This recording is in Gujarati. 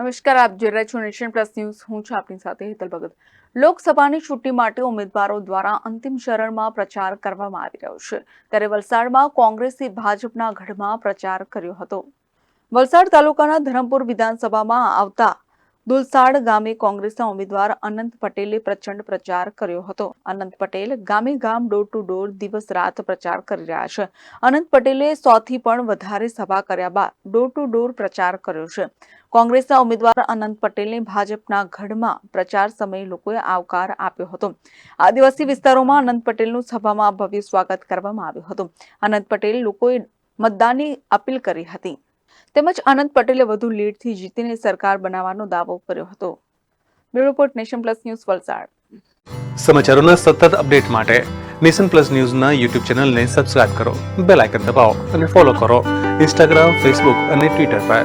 નમસ્કાર, આપ જોઈ રહ્યા છો નેશન પ્લસ ન્યૂઝ. હું છું આપની સાથે હેતલ ભગત. લોકસભાની ચૂંટણી માટે ઉમેદવારો દ્વારા અંતિમ ચરણમાં પ્રચાર કરવામાં આવી રહ્યો છે. ત્યારે વલસાડમાં કોંગ્રેસે ભાજપના ગઢમાં પ્રચાર કર્યો હતો. વલસાડ તાલુકાના ધરમપુર વિધાનસભામાં આવતા દુલસાડ ગામે કોંગ્રેસના ઉમેદવાર અનંત પટેલે પ્રચંડ પ્રચાર કર્યો હતો. અનંત પટેલ ગામે ગામ ડોર ટુ ડોર દિવસ રાત પ્રચાર કરી રહ્યા છે. અનંત પટેલે સોથી પણ વધારે સભા કર્યા બાદ ડોર ટુ ડોર પ્રચાર કર્યો છે. કોંગ્રેસના ઉમેદવાર અનંત પટેલને ભાજપના ગઢમાં પ્રચાર સમયે લોકોએ આવકાર આપ્યો હતો. આદિવાસી વિસ્તારોમાં અનંત પટેલનું સભામાં ભવ્ય સ્વાગત કરવામાં આવ્યું હતું. અનંત પટેલ લોકોએ મતદાનની અપીલ કરી હતી. તેમજ અનંત પટેલે વધુ લીડથી જીતીને સરકાર બનાવવાનો દાવો કર્યો હતો. Bureau report nation plus news Valsad. સમાચારોના સતત અપડેટ માટે નેશન પ્લસ ન્યૂઝના યુટ્યુબ ચેનલને સબસ્ક્રાઇબ કરો, બેલ આઇકન દબાવો અને ફોલો કરો. ઇન્સ્ટાગ્રામ, ફેસબુક અને ટ્વિટર પર.